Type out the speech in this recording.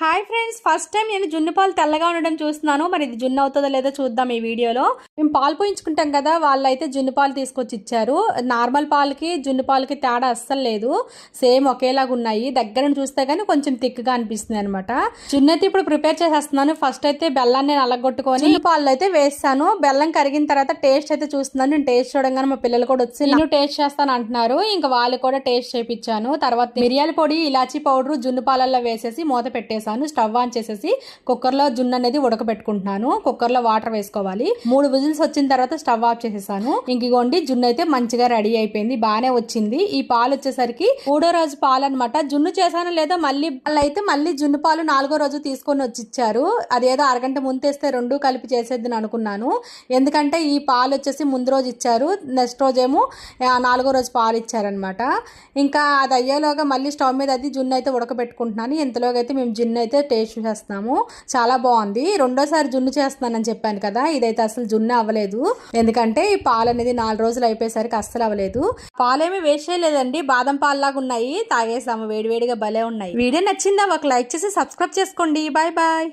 Hi friends first time నేను జున్ను పాలు తెల్లగా ఉండడం చూస్తున్నాను. మరి ఇది జున్ను అవుతుందో లేదో చూద్దాం ఈ వీడియోలో. మేము పాలు పోయించుకుంటాం కదా వాళ్ళైతే జున్ను పాలు తీసుకొచ్చి ఇచ్చారు. నార్మల్ పాలకి జున్ను పాలకి తేడా అస్సలు లేదు. సేమ్ ఒకేలాగా ఉన్నాయి. దగ్గర చూస్తే కానీ కొంచెం థిక్గా అనిపిస్తుంది అనమాట జున్ను అయితే ఇప్పుడు ప్రిపేర్ చేసేస్తున్నాను. ఫస్ట్ అయితే బెల్లాన్ని నేను అలగొట్టుకొని జున్ను పాలు అయితే వేస్తాను బెల్లం కరిగిన తర్వాత టేస్ట్ అయితే చూస్తున్నాను. నేను టేస్ట్ చూడంగానే మా పిల్లలు కూడా వచ్చి నేను టేస్ట్ చేస్తాను అంటున్నారు. ఇంకా వాళ్ళు కూడా టేస్ట్ చేయించాను. తర్వాత మిరియాల పొడి ఇలాచీ పౌడర్ జున్ను పాలల్లో వేసేసి మూత పెట్టేసాను స్టవ్ ఆన్ చేసేసి కుక్కర్లో జున్ను అనేది ఉడకబెట్టుకుంటున్నాను. కుక్కర్లో వాటర్ వేసుకోవాలి. మూడు విజిల్స్ వచ్చిన తర్వాత స్టవ్ ఆఫ్ చేసేసాను. ఇంకిగోండి జున్ను అయితే మంచిగా రెడీ అయిపోయింది. బాగానే వచ్చింది. ఈ పాలు వచ్చేసరికి మూడో రోజు పాలు అనమాట జున్ను చేశాను లేదా మళ్ళీ వాళ్ళు అయితే మళ్ళీ జున్ను పాలు నాలుగో రోజు తీసుకొని వచ్చి ఇచ్చారు. అదేదో అరగంట ముందు తెస్తే రెండు కలిపి చేసేద్దని అనుకున్నాను. ఎందుకంటే ఈ పాలు వచ్చేసి ముందు రోజు ఇచ్చారు. నెక్స్ట్ రోజేమో నాలుగో రోజు పాలు ఇచ్చారనమాట ఇంకా అది అయ్యేలోగా మళ్ళీ స్టవ్ మీద అది జున్ను అయితే ఉడకబెట్టుకుంటున్నాను. ఇంతలోగా అయితే మేము జున్ను అయితే టేస్ట్ చేస్తున్నాము చాలా బాగుంది. రెండోసారి జున్ను చేస్తున్నానని చెప్పాను కదా ఇదైతే అసలు జున్ను అవ్వలేదు. ఎందుకంటే ఈ పాలు అనేది నాలుగు రోజులు అయిపోయేసరికి అస్సలు అవ్వలేదు. పాలేమి వేస్ట్ చేయలేదండి. బాదం పాల్లాగా ఉన్నాయి. తాగేసాము. వేడివేడిగా భలే ఉన్నాయి. వీడియో నచ్చిందా ఒక లైక్ చేసి సబ్స్క్రైబ్ చేసుకోండి. Bye bye.